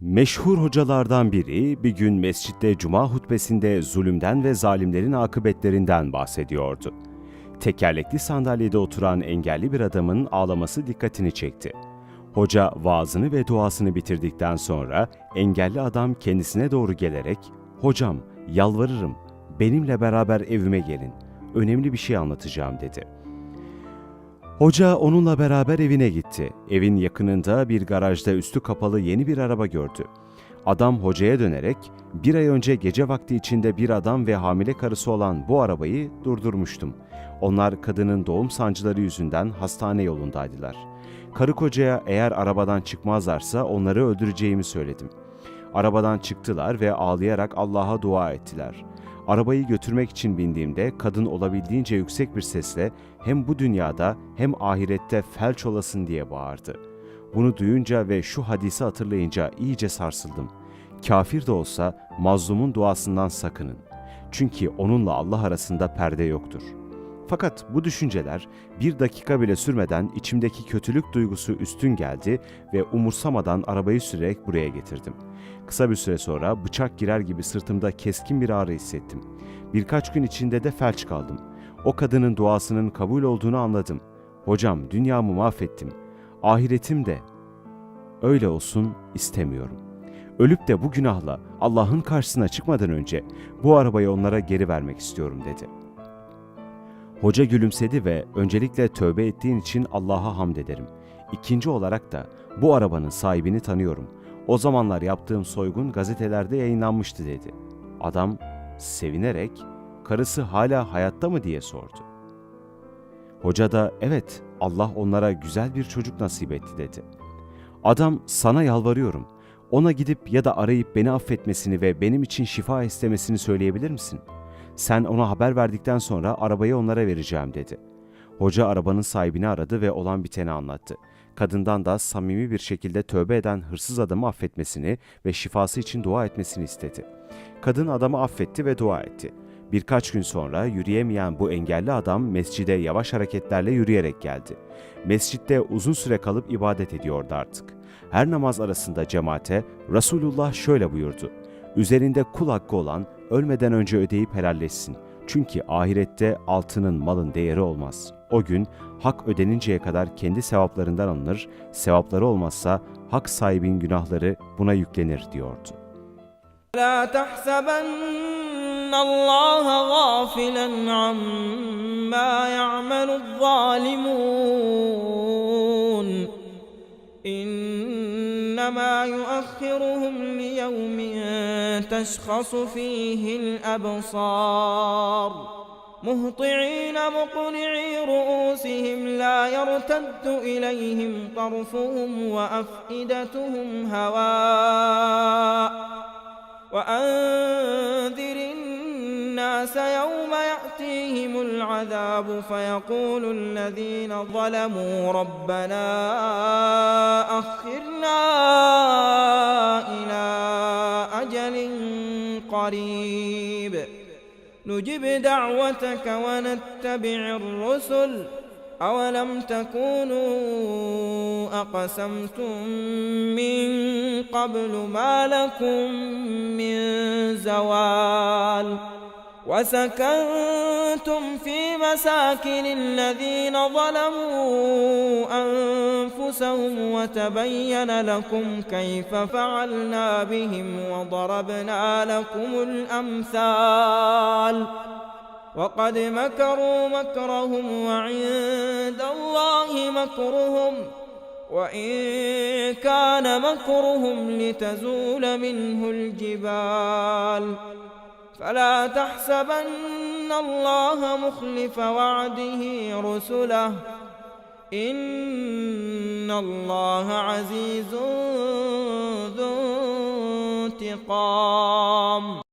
Meşhur hocalardan biri bir gün mescitte cuma hutbesinde zulümden ve zalimlerin akıbetlerinden bahsediyordu. Tekerlekli sandalyede oturan engelli bir adamın ağlaması dikkatini çekti. Hoca vaazını ve duasını bitirdikten sonra engelli adam kendisine doğru gelerek "Hocam, yalvarırım, benimle beraber evime gelin. Önemli bir şey anlatacağım." dedi. Hoca onunla beraber evine gitti. Evin yakınında bir garajda üstü kapalı yeni bir araba gördü. Adam hocaya dönerek bir ay önce gece vakti içinde bir adam ve hamile karısı olan bu arabayı durdurmuştum. Onlar kadının doğum sancıları yüzünden hastane yolundaydılar. Karı kocaya eğer arabadan çıkmazlarsa onları öldüreceğimi söyledim. Arabadan çıktılar ve ağlayarak Allah'a dua ettiler. Arabayı götürmek için bindiğimde kadın olabildiğince yüksek bir sesle hem bu dünyada hem ahirette felç olasın diye bağırdı. Bunu duyunca ve şu hadisi hatırlayınca iyice sarsıldım. Kafir de olsa mazlumun duasından sakının. Çünkü onunla Allah arasında perde yoktur. Fakat bu düşünceler bir dakika bile sürmeden içimdeki kötülük duygusu üstün geldi ve umursamadan arabayı sürerek buraya getirdim. Kısa bir süre sonra bıçak girer gibi sırtımda keskin bir ağrı hissettim. Birkaç gün içinde de felç kaldım. O kadının duasının kabul olduğunu anladım. Hocam dünyamı mahvettim. Ahiretim de öyle olsun istemiyorum. Ölüp de bu günahla Allah'ın karşısına çıkmadan önce bu arabayı onlara geri vermek istiyorum dedi. Hoca gülümsedi ve öncelikle tövbe ettiğin için Allah'a hamd ederim. İkinci olarak da bu arabanın sahibini tanıyorum. O zamanlar yaptığım soygun gazetelerde yayınlanmıştı dedi. Adam sevinerek karısı hala hayatta mı diye sordu. Hoca da evet Allah onlara güzel bir çocuk nasip etti dedi. Adam sana yalvarıyorum. Ona gidip ya da arayıp beni affetmesini ve benim için şifa istemesini söyleyebilir misin? Sen ona haber verdikten sonra arabayı onlara vereceğim dedi. Hoca arabanın sahibini aradı ve olan biteni anlattı. Kadından da samimi bir şekilde tövbe eden hırsız adamı affetmesini ve şifası için dua etmesini istedi. Kadın adamı affetti ve dua etti. Birkaç gün sonra yürüyemeyen bu engelli adam mescide yavaş hareketlerle yürüyerek geldi. Mescitte uzun süre kalıp ibadet ediyordu artık. Her namaz arasında cemaate Resulullah şöyle buyurdu. Üzerinde kul hakkı olan ölmeden önce ödeyip helalleşsin. Çünkü ahirette altının malın değeri olmaz. O gün hak ödeninceye kadar kendi sevaplarından alınır, sevapları olmazsa hak sahibin günahları buna yüklenir diyordu. La tahsabanna Allah gafilen amma ya'malu zalimun. إنما يؤخرهم ليوم تشخص فيه الأبصار. مهطعين مقنعي رؤوسهم لا يرتد إليهم طرفهم وأفئدتهم هواء. وأنذر الناس يوم يأتيهم العذاب فيقول الذين ظلموا ربنا أخرنا إلى أجل قريب. نجب دعوتك ونتبع الرسل. أولم تكونوا أقسمتم من قبل ما لكم من زوال؟ وسكنتم في مساكن الذين ظلموا أنفسهم وتبين لكم كيف فعلنا بهم وضربنا لكم الأمثال وقد مكروا مكرهم وعند الله مكرهم وإن كان مكرهم لتزول منه الجبال فلا تحسبن الله مخلف وعده رسله. إن الله عزيز ذو انتقام.